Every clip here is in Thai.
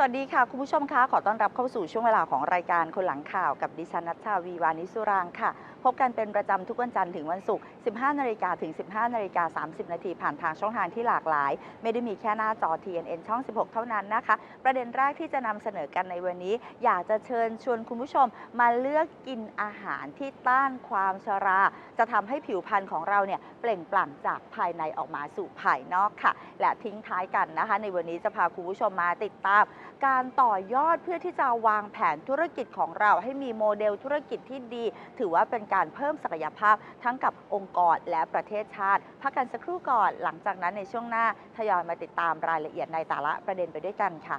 สวัสดีค่ะ คุณผู้ชมคะขอต้อนรับเข้าสู่ช่วงเวลาของรายการคนหลังข่าวกับดิฉันนัชชาวีวานิสุรางค่ะ พบกันเป็นประจำทุกวันจันทร์ถึงวันศุกร์ 15 นาฬิกาถึง 15 นาฬิกา 30 นาทีผ่านทางช่องทางที่หลากหลาย ไม่ได้มีแค่หน้าจอ TNN ช่อง 16 เท่านั้นนะคะ ประเด็นแรกที่จะนำเสนอกันในวันนี้ อยากจะเชิญชวนคุณผู้ชมมาเลือกกินอาหารที่ต้านความชรา จะทำให้ผิวพรรณของเราเนี่ยเปล่งปลั่งจากภายในออกมาสู่ภายนอกค่ะ และทิ้งท้ายกันนะคะ ในวันนี้จะพาคุณผู้ชมมาติดตาม การต่อยอดเพื่อที่จะวางแผนธุรกิจของเราให้มีโมเดลธุรกิจที่ดี ถือว่าเป็นการเพิ่มศักยภาพทั้งกับองค์กรและประเทศชาติ พักกันสักครู่ก่อน หลังจากนั้นในช่วงหน้าทยอยมาติดตามรายละเอียดในแต่ละประเด็นไปด้วยกันค่ะ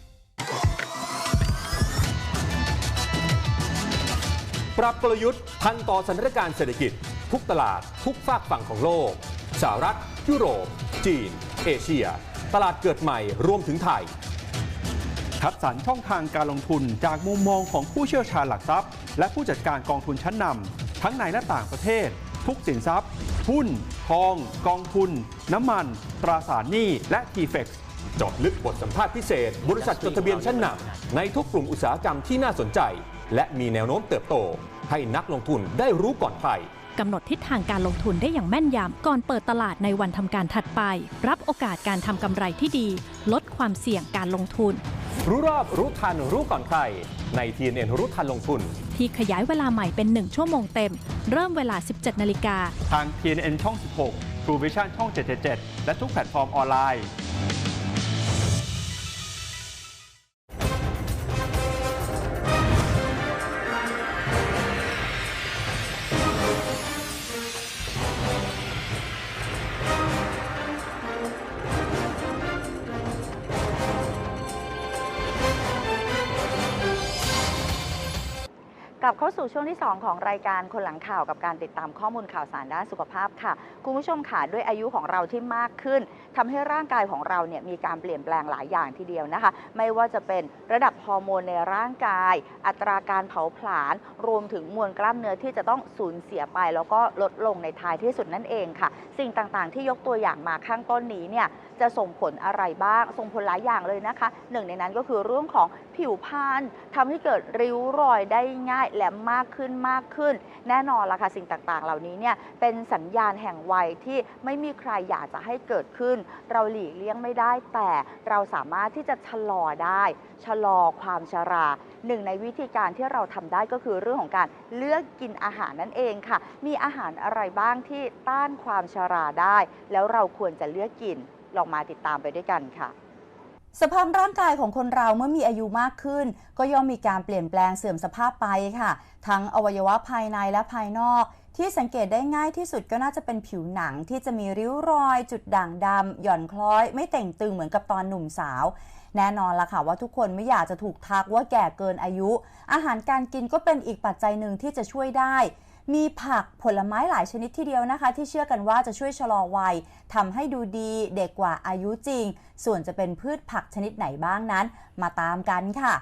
ปรับกลยุทธ์ทันต่อสถานการณ์เศรษฐกิจ ทุกตลาด ทุกฝากฝั่งของโลก สหรัฐ ยุโรป จีน เอเชีย ตลาดเกิดใหม่รวมถึงไทย คัดสรรช่องทางการลงทุนจากมุมมองของผู้เชี่ยวชาญหลักทรัพย์ และผู้จัดการกองทุนชั้นนำทั้งในและต่างประเทศ ทุกสินทรัพย์ หุ้น ทอง กองทุน น้ำมัน ตราสารหนี้ และ t f e x เจาะลึกบทสัมภาษณ์พิเศษ บริษัทจดทะเบียนชั้นนำในทุกกลุ่มอุตสาหกรรมที่น่าสนใจ และมีแนวโน้มเติบโต ให้นักลงทุนได้รู้ก่อนใครกำหนดทิศทางการลงทุนได้อย่างแม่นยำก่อนเปิดตลาดในวันทำการถัดไป รับโอกาสการทำกำไรที่ดี ลดความเสี่ยงการลงทุน รู้รอบรู้ทันรู้ก่อนใคร ใน TNN รู้ทันลงทุน ที่ขยายเวลาใหม่เป็น 1 ชั่วโมงเต็ม เริ่มเวลา 17 นาฬิกา ทาง TNN ช่อง 16 True Vision ช่อง 777 และทุกแพลตฟอร์มออนไลน์ สู่ช่วงที่ 2 ของรายการคนหลังข่าวกับการติดตามข้อมูลข่าวสารด้านสุขภาพค่ะ คุณผู้ชมค่ะด้วยอายุของเราที่มากขึ้นทำให้ร่างกายของเราเนี่ยมีการเปลี่ยนแปลงหลายอย่างทีเดียวนะคะ ไม่ว่าจะเป็นระดับฮอร์โมนในร่างกาย อัตราการเผาผลาญรวมถึงมวลกล้ามเนื้อที่จะต้องสูญเสียไป แล้วก็ลดลงในท้ายที่สุดนั่นเองค่ะ สิ่งต่างๆ ที่ยกตัวอย่างมาข้างต้นนี้เนี่ยจะส่งผลอะไรบ้าง ส่งผลหลายอย่างเลยนะคะ หนึ่งในนั้นก็คือเรื่องของผิวพรรณทำให้เกิดริ้วรอยได้ง่ายและมากขึ้นมากขึ้น แน่นอนละค่ะสิ่งต่างๆ เหล่านี้เนี่ยเป็นสัญญาณแห่งวัยที่ไม่มีใครอยากจะให้เกิดขึ้น เราหลีกเลี่ยงไม่ได้ แต่เราสามารถที่จะชะลอได้ ชะลอความชราหนึ่งในวิธีการที่เราทำได้ก็คือเรื่องของการเลือกกินอาหารนั่นเองค่ะ มีอาหารอะไรบ้างที่ต้านความชราได้ แล้วเราควรจะเลือกกินลองมาติดตามไปด้วยกันค่ะ สภาพร่างกายของคนเราเมื่อมีอายุมากขึ้น ก็ย่อมมีการเปลี่ยนแปลงเสื่อมสภาพไปค่ะ ทั้งอวัยวะภายในและภายนอก ที่สังเกตได้ง่ายที่สุดก็น่าจะเป็นผิวหนังที่จะมีริ้วรอย จุดด่างดำหย่อนคล้อย ไม่เต่งตึงเหมือนกับตอนหนุ่มสาว แน่นอนละค่ะว่าทุกคนไม่อยากจะถูกทักว่าแก่เกินอายุ อาหารการกินก็เป็นอีกปัจจัยหนึ่งที่จะช่วยได้ มีผักผลไม้หลายชนิดทีเดียวนะคะ ที่เชื่อกันว่าจะช่วยชะลอวัยทำให้ดูดีเด็กกว่าอายุจริง ส่วนจะเป็นพืชผักชนิดไหนบ้างนั้น มาตามกันค่ะ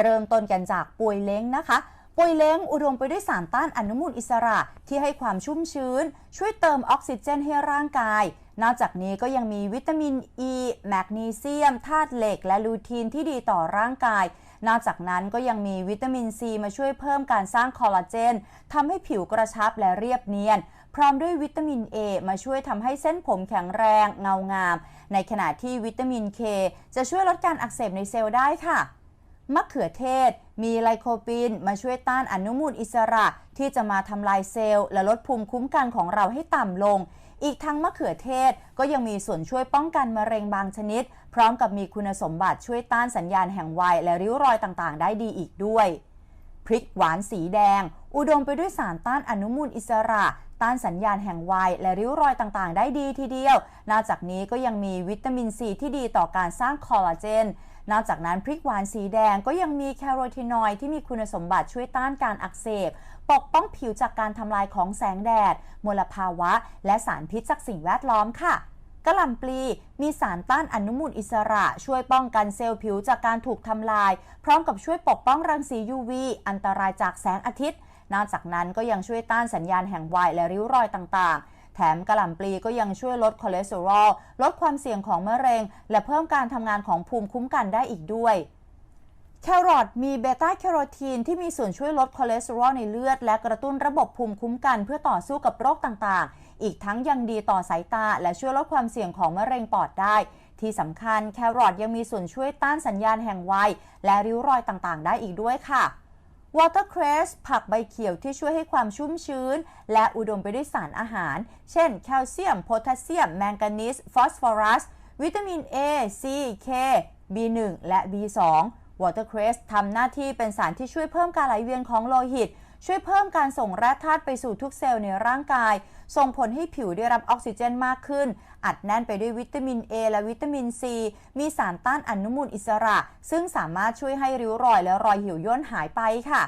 เริ่มต้นกันจากป่วยเล้งนะคะปวยเล้งอุดมไปด้วยสารต้านอนุมูลอิสระที่ให้ความชุ่มชื้น ช่วยเติมออกซิเจนให้ร่างกาย นอกจากนี้ก็ยังมีวิตามินอ e, ีแมกนีเซียมธาตุเหล็ก และลูทีนที่ดีต่อร่างกาย นอกจากนั้นก็ยังมีวิตามินซีมาช่วยเพิ่มการสร้างคอลลาเจนทำให้ผิวกระชับและเรียบเนียน พร้อมด้วยวิตามิน A มาช่วยทำให้เส้นผมแข็งแรงเงางาม ในขณะที่วิตามิน K จะช่วยลดการอักเสบในเซลล์ได้ค่ะมะเขือเทศ มีไลโคปีนมาช่วยต้านอนุมูลอิสระที่จะมาทำลายเซลล์ และลดภูมิคุ้มกันของเราให้ต่ำลง อีกทั้งมะเขือเทศก็ยังมีส่วนช่วยป้องกันมะเร็งบางชนิด พร้อมกับมีคุณสมบัติช่วยต้านสัญญาณแห่งวัยและริ้วรอยต่างๆ ได้ดีอีกด้วยพริกหวานสีแดง อุดมไปด้วยสารต้านอนุมูลอิสระ ต้านสัญญาณแห่งวัยและริ้วรอยต่างๆ ได้ดีทีเดียวนอกจากนี้ก็ยังมีวิตามินซีที่ดีต่อการสร้างคอลลาเจนนอกจากนั้นพริกหวานสีแดงก็ยังมีแคโรทีนอยด์ที่มีคุณสมบัติช่วยต้านการอักเสบ ปกป้องผิวจากการทำลายของแสงแดด มลภาวะ และสารพิษจากสิ่งแวดล้อมค่ะกระหล่ำปลีมีสารต้านอนุมูลอิสระ ช่วยป้องกันเซลล์ผิวจากการถูกทำลาย พร้อมกับช่วยปกป้องรังสี UV อันตรายจากแสงอาทิตย์ นอกจากนั้นก็ยังช่วยต้านสัญญาณแห่งวัยและริ้วรอยต่างๆ แถมกระหล่ำปลีก็ยังช่วยลดคอเลสเตอรอล ลดความเสี่ยงของมะเร็ง และเพิ่มการทำงานของภูมิคุ้มกันได้อีกด้วย แครอทมีเบต้าแคโรทีนที่มีส่วนช่วยลดคอเลสเตอรอลในเลือด และกระตุ้นระบบภูมิคุ้มกันเพื่อต่อสู้กับโรคต่างๆ อีกทั้งยังดีต่อสายตา และช่วยลดความเสี่ยงของมะเร็งปอดได้ ที่สำคัญแครอทยังมีส่วนช่วยต้านสัญญาณแห่งวัย และริ้วรอยต่างๆ ได้อีกด้วยค่ะวอเตอร์เครสผักใบเขียวที่ช่วยให้ความชุ่มชื้น และอุดมไปด้วยสารอาหาร เช่น แคลเซียม โพแทสเซียม แมงกานีสฟอสฟอรัส วิตามิน A C K B1 และ B2 วอเตอร์เครสทำหน้าที่เป็นสารที่ช่วยเพิ่มการไหลเวียนของโลหิต ช่วยเพิ่มการส่งแร่ธาตุไปสู่ทุกเซลล์ในร่างกาย ส่งผลให้ผิวได้รับออกซิเจนมากขึ้น อัดแน่นไปด้วยวิตามิน A และวิตามิน C มีสารต้านอนุมูลอิสระ ซึ่งสามารถช่วยให้ริ้วรอยและรอยเหี่ยวย่นหายไปค่ะ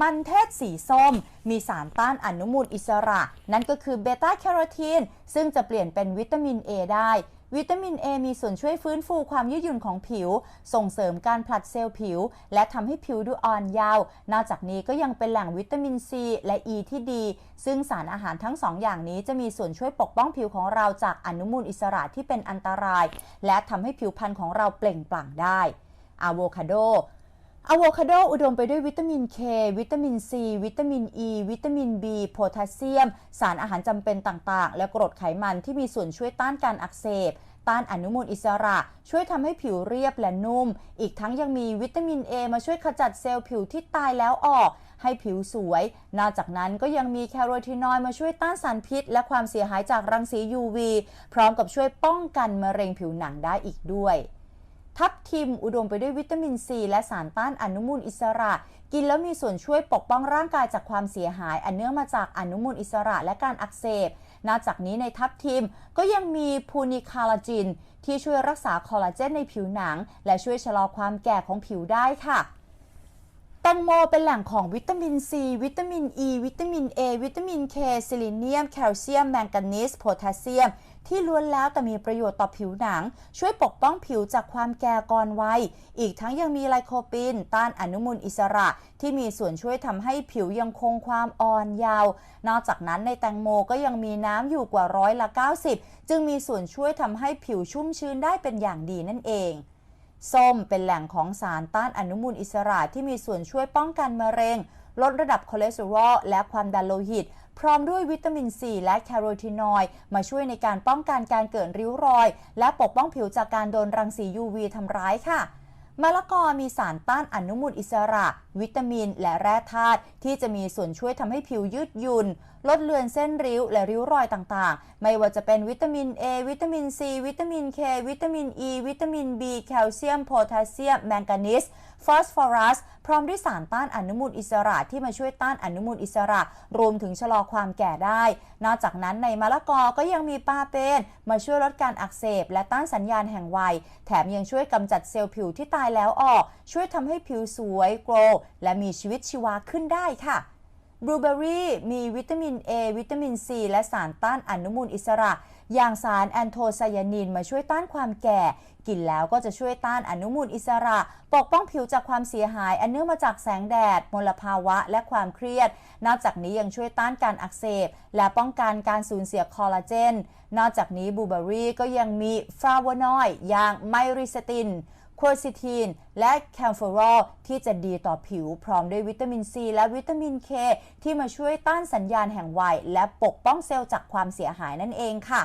มันเทศสีส้ม มีสารต้านอนุมูลอิสระ นั่นก็คือเบต้าแคโรทีนซึ่งจะเปลี่ยนเป็นวิตามิน A ได้ วิตามิน A มีส่วนช่วยฟื้นฟูความยืดหยุ่นของผิว ส่งเสริมการผลัดเซลล์ผิว และทำให้ผิวดูอ่อนเยาว์นอกจากนี้ก็ยังเป็นแหล่งวิตามิน C และ E ที่ดี ซึ่งสารอาหารทั้งสองอย่างนี้จะมีส่วนช่วยปกป้องผิวของเราจากอนุมูลอิสระที่เป็นอันตราย และทำให้ผิวพรรณของเราเปล่งปลั่งได้อะโวคาโด อะโวคาโดอุดมไปด้วยวิตามิน K วิตามิน C วิตามิน E วิตามิน B โพแทสเซียม สารอาหารจำเป็นต่างๆ และกรดไขมันที่มีส่วนช่วยต้านการอักเสบ ต้านอนุมูลอิสระ ช่วยทำให้ผิวเรียบและนุ่ม อีกทั้งยังมีวิตามิน A มาช่วยขจัดเซลล์ผิวที่ตายแล้วออก ให้ผิวสวย นอกจากนั้นก็ยังมีแคโรทีนอยด์มาช่วยต้านสารพิษ และความเสียหายจากรังสี UV พร้อมกับช่วยป้องกันมะเร็งผิวหนังได้อีกด้วย ทับทิมอุดมไปด้วยวิตามินซีและสารต้านอนุมูลอิสระ กินแล้วมีส่วนช่วยปกป้องร่างกายจากความเสียหาย อันเนื่องมาจากอนุมูลอิสระและการอักเสบ นอกจากนี้ในทับทิมก็ยังมีพูนิคาลาจิน ที่ช่วยรักษาคอลลาเจนในผิวหนัง และช่วยชะลอความแก่ของผิวได้ค่ะ แตงโมเป็นแหล่งของวิตามินซีวิตามินอ e, ีวิตามิน A วิตามิน K ซิลิเนียม แคลเซียม แมงกานีสโพแทสเซียม ที่ล้วนแล้วแต่มีประโยชน์ต่อผิวหนัง ช่วยปกป้องผิวจากความแก่ก่อนวัย อีกทั้งยังมีไลโคปิน ต้านอนุมูลอิสระ ที่มีส่วนช่วยทำให้ผิวยังคงความอ่อนเยาว์นอกจากนั้นในแตงโมก็ยังมีน้ำอยู่กว่าร้อยละ 90 จึงมีส่วนช่วยทำให้ผิวชุ่มชื้นได้เป็นอย่างดีนั่นเอง ส้มเป็นแหล่งของสารต้านอนุมูลอิสระที่มีส่วนช่วยป้องกันมะเร็ง ลดระดับคอเลสเตอรอลและความดันโลหิต พร้อมด้วยวิตามินซีและแคโรทีนอยด์มาช่วยในการป้องกันการเกิดริ้วรอย และปกป้องผิวจากการโดนรังสี UV ทำร้ายค่ะมะละกอมีสารต้านอนุมูลอิสระ วิตามินและแร่ธาตุที่จะมีส่วนช่วยทำให้ผิวยืดหยุ่น ลดเลือนเส้นริ้วและริ้วรอยต่างๆ ไม่ว่าจะเป็นวิตามิน A วิตามิน C วิตามิน K วิตามิน E วิตามิน B แคลเซียมโพแทสเซียม แมงกานีสฟอสฟอรัส พร้อมด้วยสารต้านอนุมูลอิสระที่มาช่วยต้านอนุมูลอิสระ รวมถึงชะลอความแก่ได้ นอกจากนั้นในมะละกอก็ยังมีปาเปน มาช่วยลดการอักเสบ และต้านสัญญาณแห่งวัย แถมยังช่วยกำจัดเซลล์ผิวที่ตายแล้วออก ช่วยทำให้ผิวสวยโกลและมีชีวิตชีวาขึ้นได้ค่ะ บลูเบอรี่มีวิตามิน A วิตามิน C และสารต้านอนุมูลอิสระ อย่างสารแอนโทไซยานินมาช่วยต้านความแก่ กินแล้วก็จะช่วยต้านอนุมูลอิสระ ปกป้องผิวจากความเสียหาย อันเนื่องมาจากแสงแดด มลภาวะ และความเครียด นอกจากนี้ยังช่วยต้านการอักเสบ และป้องกันการสูญเสียคอลลาเจน นอกจากนี้บลูเบอรี่ก็ยังมีฟลาโวนอยด์อย่างไมริสติน โคซิทีน และแคมโฟรอลที่จะดีต่อผิวพร้อมด้วยวิตามินซีและวิตามินเคที่มาช่วยต้านสัญญาณแห่งวัย และปกป้องเซลล์จากความเสียหายนั่นเองค่ะ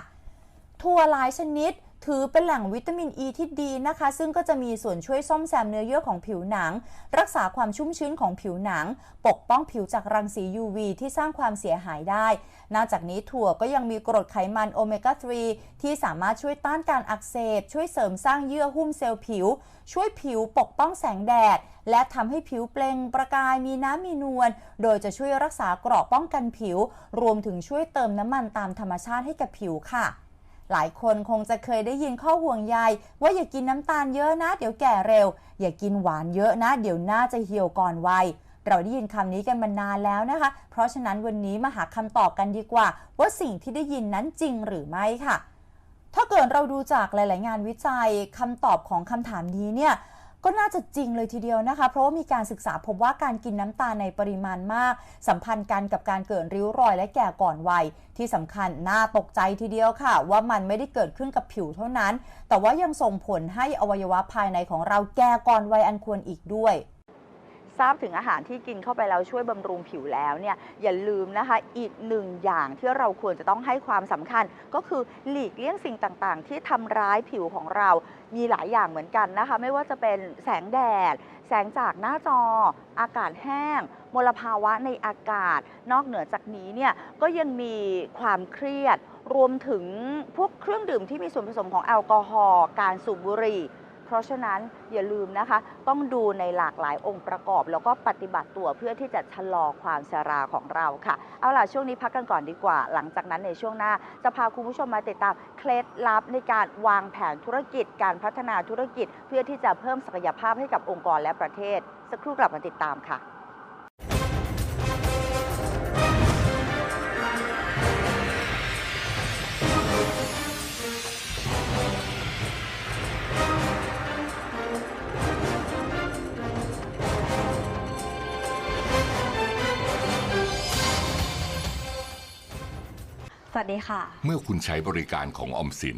ถั่วหลายชนิด ถือเป็นแหล่งวิตามินอ e ีที่ดีนะคะ ซึ่งก็จะมีส่วนช่วยซ่อมแซมเนื้อเยื่อของผิวหนัง รักษาความชุ่มชื้นของผิวหนัง ปกป้องผิวจากรังสี UV ที่สร้างความเสียหายได้ นอกจากนี้ถั่วก็ยังมีกรดไขมันโอเมก้า 3 ที่สามารถช่วยต้านการอักเสบ ช่วยเสริมสร้างเยื่อหุ้มเซลล์ผิว ช่วยผิวปกป้องแสงแดด และทำให้ผิวเปล่งประกายมีน้ำมีนวล โดยจะช่วยรักษาเกราะป้องกันผิว รวมถึงช่วยเติมน้ำมันตามธรรมชาติให้กับผิวค่ะ หลายคนคงจะเคยได้ยินข้อห่วงใยว่าอย่ากินน้ำตาลเยอะนะ เดี๋ยวแก่เร็ว อย่ากินหวานเยอะนะ เดี๋ยวหน้าจะเหี่ยวก่อนวัยเราได้ยินคำนี้กันมานานแล้วนะคะ เพราะฉะนั้นวันนี้มาหาคำตอบกันดีกว่า ว่าสิ่งที่ได้ยินนั้นจริงหรือไม่ค่ะ ถ้าเกิดเราดูจากหลาย ๆ งานวิจัยคำตอบของคำถามนี้เนี่ย ก็น่าจะจริงเลยทีเดียวนะคะ เพราะว่ามีการศึกษาพบว่าการกินน้ำตาลในปริมาณมาก สัมพันธ์กันกับการเกิดริ้วรอยและแก่ก่อนวัย ที่สำคัญน่าตกใจทีเดียวค่ะ ว่ามันไม่ได้เกิดขึ้นกับผิวเท่านั้น แต่ว่ายังส่งผลให้อวัยวะภายในของเราแก่ก่อนวัยอันควรอีกด้วย ทราบถึงอาหารที่กินเข้าไปแล้วช่วยบำรุงผิวแล้วเนี่ยอย่าลืมนะคะอีกหนึ่งอย่างที่เราควรจะต้องให้ความสำคัญ ก็คือหลีกเลี่ยงสิ่งต่างๆ ที่ทำร้ายผิวของเรา มีหลายอย่างเหมือนกันนะคะ ไม่ว่าจะเป็นแสงแดด แสงจากหน้าจอ อากาศแห้ง มลภาวะในอากาศ นอกเหนือจากนี้เนี่ยก็ยังมีความเครียด รวมถึงพวกเครื่องดื่มที่มีส่วนผสมของแอลกอฮอล์การสูบบุหรี่ เพราะฉะนั้นอย่าลืมนะคะ ต้องดูในหลากหลายองค์ประกอบ แล้วก็ปฏิบัติตัวเพื่อที่จะชะลอความชราของเราค่ะ เอาล่ะช่วงนี้พักกันก่อนดีกว่า หลังจากนั้นในช่วงหน้า จะพาคุณผู้ชมมาติดตามเคล็ดลับในการวางแผนธุรกิจ การพัฒนาธุรกิจ เพื่อที่จะเพิ่มศักยภาพให้กับองค์กรและประเทศ สักครู่กลับมาติดตามค่ะ วัสดีค่ะ เมื่อคุณใช้บริการของออมสิน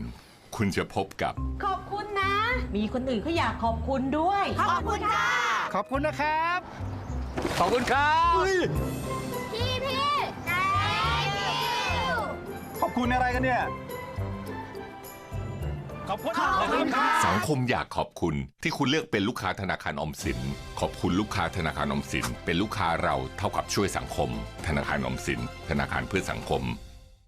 คุณจะพบกับ ขอบคุณนะ มีคนอื่นเขาอยากขอบคุณด้วย ขอบคุณค่ะ ขอบคุณนะครับ ขอบคุณครับพี่พี่ขอบคุณอะไรกันเนี่ยขอบคุณขอบคุณครับสังคมอยากขอบคุณที่คุณเลือกเป็นลูกค้าธนาคารออมสิน ขอบคุณลูกค้าธนาคารออมสิน เป็นลูกค้าเราเท่ากับช่วยสังคม ธนาคารออมสิน ธนาคารเพื่อสังคม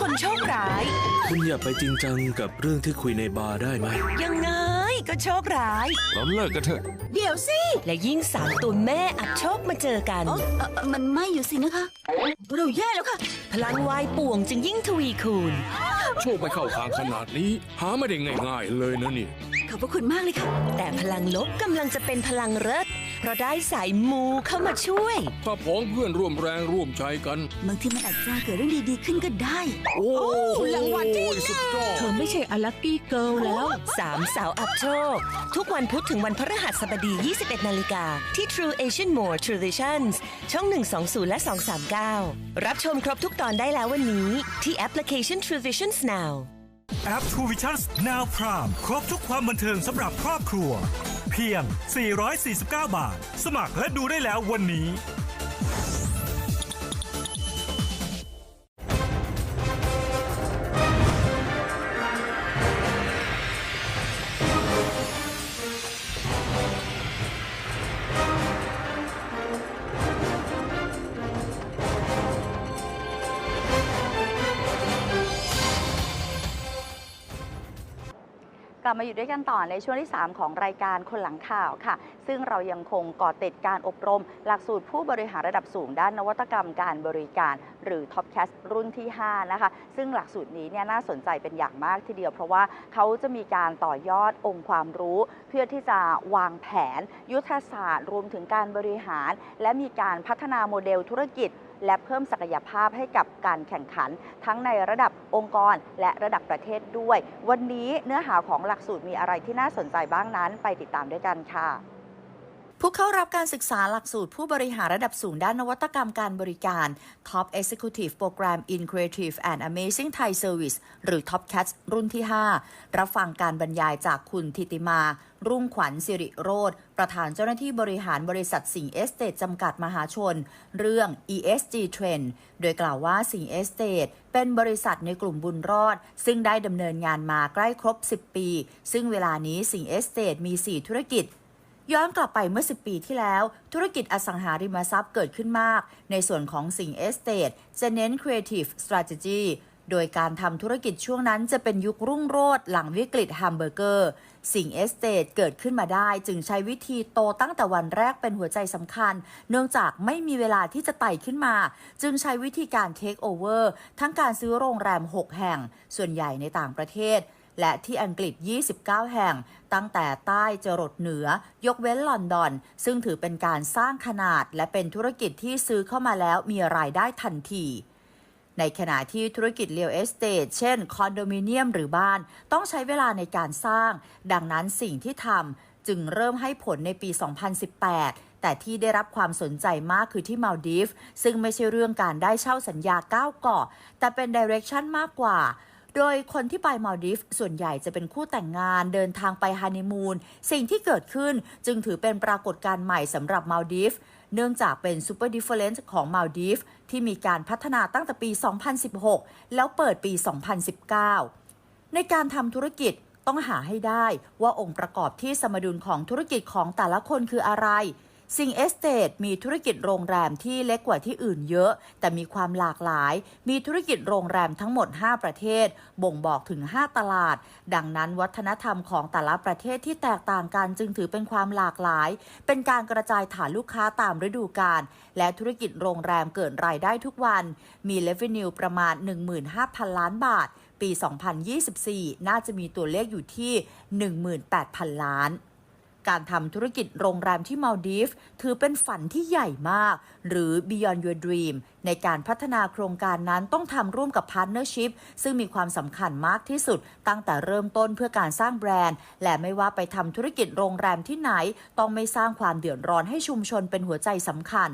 คนโชคร้าย คุณอย่าไปจริงจังกับเรื่องที่คุยในบาร์ได้ไหม ยังไงก็โชคร้ายเราเลิกกันเถอะ เดี๋ยวสิ และยิ่งสามตัวแม่อับโชคมาเจอกันมันไม่อยู่สินะคะ เราแย่แล้วค่ะ พลังวายป่วงจึงยิ่งทวีคูณ โชคไปเข้าทางขนาดนี้ หาไม่ได้ง่ายๆเลยนะนี่ ขอบพระคุณมากเลยค่ะ แต่พลังลบกำลังจะเป็นพลังเลิศ เพราะได้สายมูเข้ามาช่วย ถ้าพ้องเพื่อนร่วมแรงร่วมใจกัน บางทีมันอาจจะเกิดเรื่องดีๆขึ้นก็ได้ โอ้รางวัลที่สุดยอดเธอไม่ใช่อลักกี้เกิลแล้วสามสาวอับโชค ทุกวันพุธถึงวันพฤหัสบดี 21 นาฬิกา ที่ True Asian More Traditions ช่อง 120 และ 239 รับชมครบทุกตอนได้แล้ววันนี้ ที่แอปพลิเคชัน True Visions Now แอป True Visions Now Prime ครบทุกความบันเทิงสำหรับครอบครัว เพียง 449 บาท สมัครและดูได้แล้ววันนี้ กลับมาอยู่ด้วยกันต่อในช่วงที่ 3 ของรายการคนหลังข่าวค่ะ ซึ่งเรายังคงก่อติดการอบรม หลักสูตรผู้บริหารระดับสูงด้านนวัตกรรมการบริการ หรือ Top c a s รุ่นที่ 5 นะคะ ซึ่งหลักสูตรนี้เนี่ยน่าสนใจเป็นอย่างมากทีเดียว เพราะว่าเขาจะมีการต่อยอดองค์ความรู้ เพื่อที่จะวางแผน ยุทธศาสตร์ รวมถึงการบริหาร และมีการพัฒนาโมเดลธุรกิจ และเพิ่มศักยภาพให้กับการแข่งขัน ทั้งในระดับองค์กรและระดับประเทศด้วย วันนี้เนื้อหาของหลักสูตรมีอะไรที่น่าสนใจบ้างนั้น ไปติดตามด้วยกันค่ะ ผู้เข้ารับการศึกษาหลักสูตรผู้บริหารระดับสูงด้านนวัตกรรมการบริการ Top Executive Program in Creative and Amazing Thai Service หรือ Top CATS รุ่นที่ 5 รับฟังการบรรยายจากคุณทิติมา รุ่งขวัญสิริโรธประธานเจ้าหน้าที่บริหารบริษัทสิงห์เอสเตจจำกัดมหาชน เรื่อง ESG Trend โดยกล่าวว่าสิงห์เอสเตจเป็นบริษัทในกลุ่มบุญรอด ซึ่งได้ดำเนินงานมาใกล้ครบ 10 ปี ซึ่งเวลานี้สิงห์เอสเตจมี 4 ธุรกิจ ย้อนกลับไปเมื่อ 10 ปีที่แล้ว ธุรกิจอสังหาริมทรัพย์เกิดขึ้นมาก ในส่วนของสิ่งเอสเต e จะเน้น Creative Strategy โดยการทำธุรกิจช่วงนั้นจะเป็นยุครุ่งโรจน์หลังวิกฤตแฮมเบอร์เกอร์ สิ่งเอสเต e เกิดขึ้นมาได้ จึงใช้วิธีโตตั้งแต่วันแรกเป็นหัวใจสำคัญ เนื่องจากไม่มีเวลาที่จะไต่ขึ้นมา จึงใช้วิธีการเทคโอเวอร์ทั้งการซื้อโรงแรม 6 แห่ง ส่วนใหญ่ในต่างประเทศ และที่อังกฤษ 29 แห่ง ตั้งแต่ใต้จรดเหนือ ยกเว้นลอนดอน ซึ่งถือเป็นการสร้างขนาดและเป็นธุรกิจที่ซื้อเข้ามาแล้วมีรายได้ทันทีในขณะที่ธุรกิจเรียลเอสเต e เช่น คอนโดมิเนียมหรือบ้าน ต้องใช้เวลาในการสร้าง ดังนั้นสิ่งที่ทำจึงเริ่มให้ผลในปี 2018 แต่ที่ได้รับความสนใจมากคือที่มาลดีฟ ซึ่งไม่ใช่เรื่องการได้เช่าสัญญา 9 เกาะ แต่เป็นดิเรกชันมากกว่า โดยคนที่ไปมาดีฟส่วนใหญ่จะเป็นคู่แต่งงานเดินทางไปฮันนีมูน สิ่งที่เกิดขึ้นจึงถือเป็นปรากฏการณ์ใหม่สำหรับมาดีฟเนื่องจากเป็นซูเปอร์ดิฟเฟอเรนซ์ของมาดีฟที่มีการพัฒนาตั้งแต่ปี 2016 แล้วเปิดปี 2019 ในการทำธุรกิจต้องหาให้ได้ว่าองค์ประกอบที่สมดุลของธุรกิจของแต่ละคนคืออะไร สิงเอสเตทมีธุรกิจโรงแรมที่เล็กกว่าที่อื่นเยอะ แต่มีความหลากหลาย มีธุรกิจโรงแรมทั้งหมด 5 ประเทศ บ่งบอกถึง 5 ตลาด ดังนั้นวัฒนธรรมของแต่ละประเทศที่แตกต่างกันจึงถือเป็นความหลากหลาย เป็นการกระจายฐานลูกค้าตามฤดูกาลและธุรกิจโรงแรมเกิดรายได้ทุกวัน มี revenue ประมาณ 15,000 ล้านบาท ปี 2024 น่าจะมีตัวเลขอยู่ที่ 18,000 ล้าน การทำธุรกิจโรงแรมที่มาลดีฟถือเป็นฝันที่ใหญ่มาก หรือ Beyond Your Dream ในการพัฒนาโครงการนั้นต้องทำร่วมกับ Partnership ซึ่งมีความสำคัญมากที่สุด ตั้งแต่เริ่มต้นเพื่อการสร้างแบรนด์ และไม่ว่าไปทำธุรกิจโรงแรมที่ไหน ต้องไม่สร้างความเดือดร้อนให้ชุมชนเป็นหัวใจสำคัญ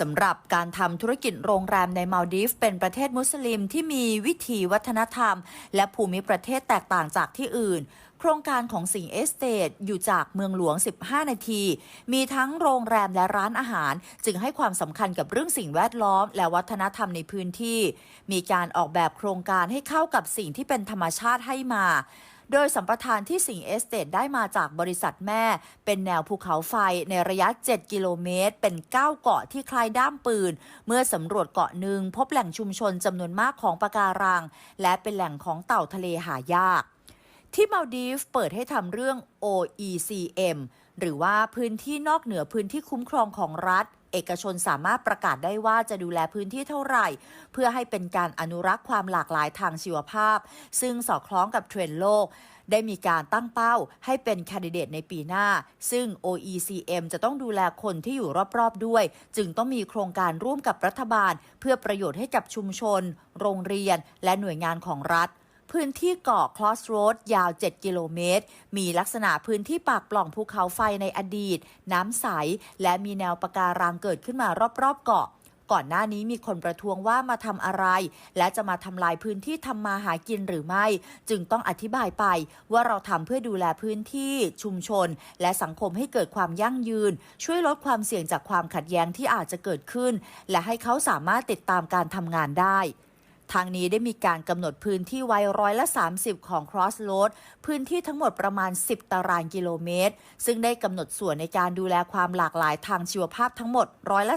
สำหรับการทำธุรกิจโรงแรมในมาลดีฟเป็นประเทศมุสลิมที่มีวิถีวัฒนธรรม และภูมิประเทศแตกต่างจากที่อื่น โครงการของสิงเอสเตทอยู่จากเมืองหลวง 15 นาที มีทั้งโรงแรมและร้านอาหาร จึงให้ความสำคัญกับเรื่องสิ่งแวดล้อม และวัฒนธรรมในพื้นที่ มีการออกแบบโครงการให้เข้ากับสิ่งที่เป็นธรรมชาติให้มาโดยสัมปทานที่สิงเอสเตทได้มาจากบริษัทแม่ เป็นแนวภูเขาไฟในระยะ 7 กิโลเมตร เป็น 9 เกาะที่คล้ายด้ามปืน เมื่อสำรวจเกาะหนึ่งพบแหล่งชุมชนจำนวนมากของปะการัง และเป็นแหล่งของเต่าทะเลหายาก ที่มาดีฟเปิดให้ทำเรื่อง OECM หรือว่าพื้นที่นอกเหนือพื้นที่คุ้มครองของรัฐ เอกชนสามารถประกาศได้ว่าจะดูแลพื้นที่เท่าไหร่ เพื่อให้เป็นการอนุรักษ์ความหลากหลายทางชีวภาพ ซึ่งสอดคล้องกับเทรนด์โลก ได้มีการตั้งเป้าให้เป็นแคนดิเดตในปีหน้า ซึ่ง OECM จะต้องดูแลคนที่อยู่รอบๆด้วย จึงต้องมีโครงการร่วมกับรัฐบาล เพื่อประโยชน์ให้กับชุมชน โรงเรียน และหน่วยงานของรัฐ พื้นที่เกาะคลอสโรดยาว 7 กิโลเมตร มีลักษณะพื้นที่ปากปล่องภูเขาไฟในอดีต น้ำใส และมีแนวปะการังเกิดขึ้นมารอบๆเกาะก่อนหน้านี้มีคนประท้วงว่ามาทำอะไร และจะมาทำลายพื้นที่ทำมาหากินหรือไม่ จึงต้องอธิบายไปว่าเราทำเพื่อดูแลพื้นที่ชุมชน และสังคมให้เกิดความยั่งยืน ช่วยลดความเสี่ยงจากความขัดแย้งที่อาจจะเกิดขึ้น และให้เขาสามารถติดตามการทำงานได้ ทางนี้ได้มีการกำหนดพื้นที่ไว้ร้อยละ 30 ของ Crossroad พื้นที่ทั้งหมดประมาณ 10 ตารางกิโลเมตร ซึ่งได้กำหนดส่วนในการดูแลความหลากหลายทางชีวภาพทั้งหมดร้อยละ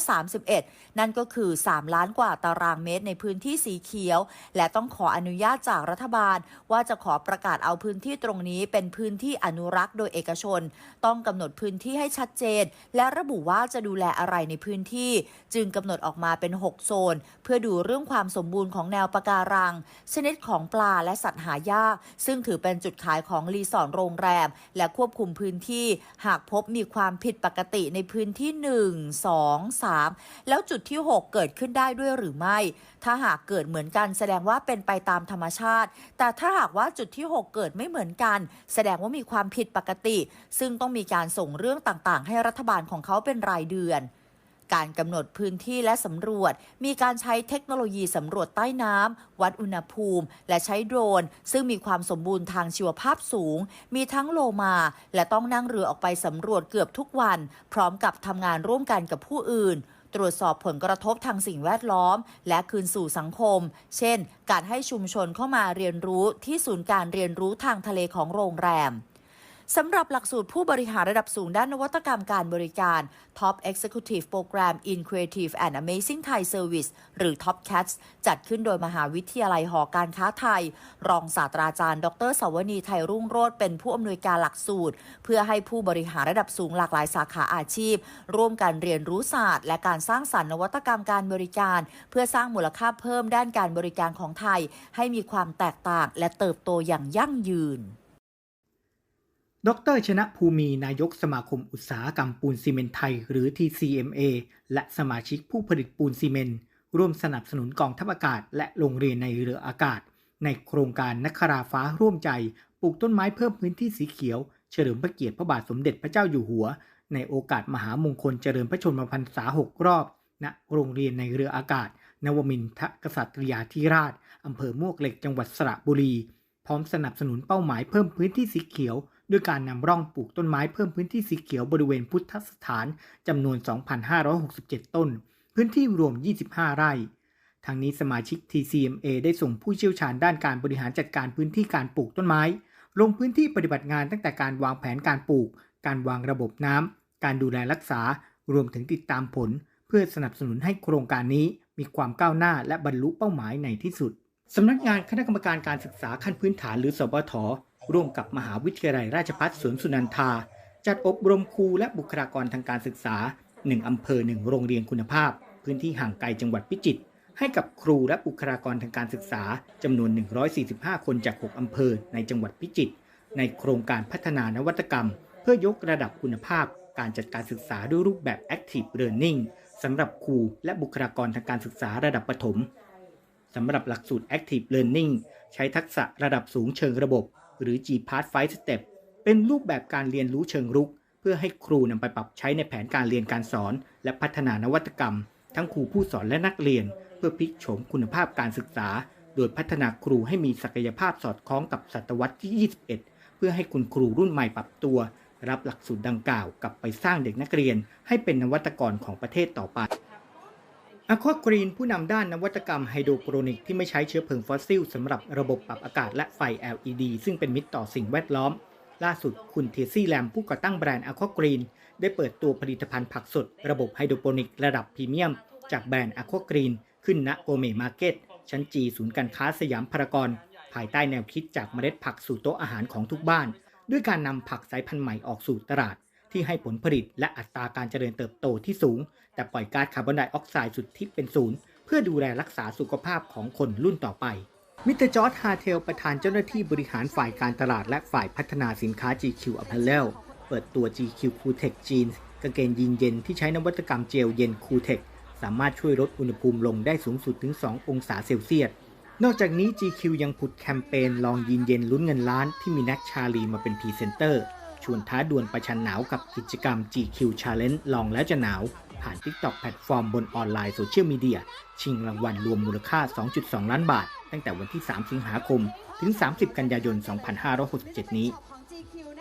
31 นั่นก็คือ 3 ล้านกว่าตารางเมตรในพื้นที่สีเขียว และต้องขออนุญาตจากรัฐบาล ว่าจะขอประกาศเอาพื้นที่ตรงนี้เป็นพื้นที่อนุรักษ์โดยเอกชน ต้องกำหนดพื้นที่ให้ชัดเจน และระบุว่าจะดูแลอะไรในพื้นที่ จึงกำหนดออกมาเป็น 6 โซน เพื่อดูเรื่องความสมบูรณ์ของแนววปะการัง ชนิดของปลาและสัตว์หายาก ซึ่งถือเป็นจุดขายของรีสอร์ทโรงแรม และควบคุมพื้นที่ หากพบมีความผิดปกติในพื้นที่ 1 2 3 แล้วจุดที่ 6 เกิดขึ้นได้ด้วยหรือไม่ ถ้าหากเกิดเหมือนกันแสดงว่าเป็นไปตามธรรมชาติ แต่ถ้าหากว่าจุดที่ 6 เกิดไม่เหมือนกัน แสดงว่ามีความผิดปกติ ซึ่งต้องมีการส่งเรื่องต่างๆ ให้รัฐบาลของเขาเป็นรายเดือน การกำหนดพื้นที่และสำรวจ มีการใช้เทคโนโลยีสำรวจใต้น้ำวัดอุณหภูมิ และใช้โดรน ซึ่งมีความสมบูรณ์ทางชีวภาพสูง มีทั้งโลมา และต้องนั่งเรือออกไปสำรวจเกือบทุกวัน พร้อมกับทำงานร่วมกันกับผู้อื่นตรวจสอบผลกระทบทางสิ่งแวดล้อม และคืนสู่สังคม เช่น การให้ชุมชนเข้ามาเรียนรู้ที่ศูนย์การเรียนรู้ทางทะเลของโรงแรม สำหรับหลักสูตรผู้บริหารระดับสูงด้านนวัตกรรมการบริการ Top Executive Program in Creative and Amazing Thai Service หรือ Top Cats จัดขึ้นโดยมหาวิทยาลัยหอการค้าไทย รองศาสตราจารย์ ดรสวนีไทยรุ่งโรจน์เป็นผู้อำนวยการหลักสูตร เพื่อให้ผู้บริหารระดับสูงหลากหลายสาขาอาชีพ ร่วมกันเรียนรู้ศาสตร์ และการสร้างสรรค์นวัตกรรมการบริการ เพื่อสร้างมูลค่าเพิ่มด้านการบริการของไทย ให้มีความแตกต่างและเติบโตอย่างยั่งยืน ดรชนะภูมินายกสมาคมอุตสาหกรรมปูนซีเมนต์ไทย หรือ TCMA และสมาชิกผู้ผลิตปูนซีเมนต์ร่วมสนับสนุนกองทัพอากาศ และโรงเรียนในเรืออากาศ ในโครงการนักคราฟ้าร่วมใจ ปลูกต้นไม้เพิ่มพื้นที่สีเขียว เฉลิมพระเกียรติพระบาทสมเด็จพระเจ้าอยู่หัว ในโอกาสมหามงคลเจริญพระชนมพรรษาหกรอบ ณ โรงเรียนในเรืออากาศ นวมินทกษัตริยาธิราชอำเภอมวกเหล็กจังหวัดสระบุรี พร้อมสนับสนุนเป้าหมายเพิ่มพื้นที่สีเขียว ด้วยการนำร่องปลูกต้นไม้เพิ่มพื้นที่สีเขียวบริเวณพุทธสถานจำนวน 2,567 ต้น พื้นที่รวม 25 ไร่ทางนี้สมาชิก TCMA ได้ส่งผู้เชี่ยวชาญด้านการบริหารจัดการพื้นที่การปลูกต้นไม้ ลงพื้นที่ปฏิบัติงานตั้งแต่การวางแผนการปลูก การวางระบบน้ำ การดูแลรักษา รวมถึงติดตามผล เพื่อสนับสนุนให้โครงการนี้มีความก้าวหน้าและบรรลุเป้าหมายในที่สุด สำนักงานคณะกรรมการการศึกษาขั้นพื้นฐานหรือสบท ร่วมกับมหาวิทยาลัยราชภัฏสวนสุนันทา จัดอบรมครูและบุคลากรทางการศึกษา 1 อำเภอ 1 โรงเรียนคุณภาพ พื้นที่ห่างไกลจังหวัดพิจิตรให้กับครูและบุคลากรทางการศึกษาจำนวน 145 คนจาก 6 อำเภอในจังหวัดพิจิตรในโครงการพัฒนานวัตกรรม เพื่อยกระดับคุณภาพ การจัดการศึกษาด้วยรูปแบบ Active Learning สำหรับครูและบุคลากรทางการศึกษาระดับประถมสำหรับหลักสูตร Active Learning ใช้ทักษะระดับสูงเชิงระบบ หรือ G-Path 5 Step เป็นรูปแบบการเรียนรู้เชิงรุก เพื่อให้ครูนำไปปรับใช้ในแผนการเรียนการสอน และพัฒนานวัตกรรม ทั้งครูผู้สอนและนักเรียน เพื่อพลิกโฉมคุณภาพการศึกษา โดยพัฒนาครูให้มีศักยภาพสอดคล้องกับศตวรรษที่ 21 เพื่อให้คุณครูรุ่นใหม่ปรับตัว รับหลักสูตรดังกล่าว กลับไปสร้างเด็กนักเรียน ให้เป็นนวัตกรของประเทศต่อไป อควากรีนผู้นำด้านนวัตกรรมไฮโดรโปรนิกที่ไม่ใช้เชื้อเพลิงฟอสซิลสำหรับระบบปรับอากาศและไฟ LED ซึ่งเป็นมิตรต่อสิ่งแวดล้อม ล่าสุดคุณเทซี่แลมผู้ก่อตั้งแบรนด์อควากรีนได้เปิดตัวผลิตภัณฑ์ผักสด ระบบไฮโดรโปรนิกระดับพรีเมียม จากแบรนด์อควากรีนขึ้นณโกเมมาร์เก็ตชั้นจีศูนย์การค้าสยามพารากอนภายใต้แนวคิดจากเมล็ดผักสู่โต๊ะอาหารของทุกบ้าน ด้วยการนำผักสายพันธุ์ใหม่ออกสู่ตลาด ที่ให้ผลผลิตและอัตราการเจริญเติบโตที่สูง แต่ปล่อยก๊าซคาร์บอนไดออกไซด์สุดที่เป็นศูนย์ เพื่อดูแลรักษาสุขภาพของคนรุ่นต่อไป มิสเตอร์จอร์จฮาเทลประธานเจ้าหน้าที่บริหารฝ่ายการตลาดและฝ่ายพัฒนาสินค้า GQ Apparel เปิดตัว GQ Cooltech Jeans กางเกงยีนเย็นที่ใช้นวัตกรรมเจลเย็น Cooltech สามารถช่วยลดอุณหภูมิลงได้สูงสุดถึง 2 องศาเซลเซียสนอกจากนี้ GQ ยังผุดแคมเปญลองยีนเย็นลุ้นเงินล้านที่มีแน็กชาลีมาเป็นพรีเซนเตอร์ ชวนท้าดวลประชันหนาวกับกิจกรรม GQ Challenge ลองแล้วจะหนาว ผ่าน TikTok แพลตฟอร์มบนออนไลน์โซเชียลมีเดีย ชิงรางวัลรวมมูลค่า 2.2 ล้านบาท ตั้งแต่วันที่ 3 สิงหาคม ถึง 30 กันยายน 2567 นี้น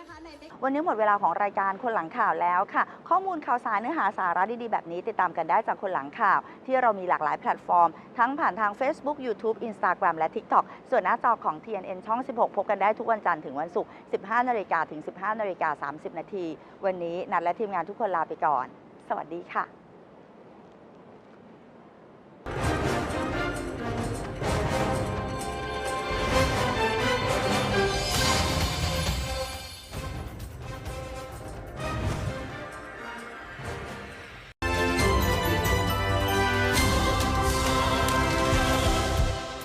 วันนี้หมดเวลาของรายการคนหลังข่าวแล้วค่ะ ข้อมูลข่าวสารเนื้อหาสาระดีๆ แบบนี้ ติดตามกันได้จากคนหลังข่าว ที่เรามีหลากหลายแพลตฟอร์ม ทั้งผ่านทาง Facebook YouTube Instagram และ TikTok ส่วนหน้าจอของ TNN ช่อง 16 พบกันได้ทุกวันจันทร์ถึงวันศุกร์ 15นาฬิกาถึง 15นาฬิกา30 นาที วันนี้นัดและทีมงานทุกคนลาไปก่อน สวัสดีค่ะ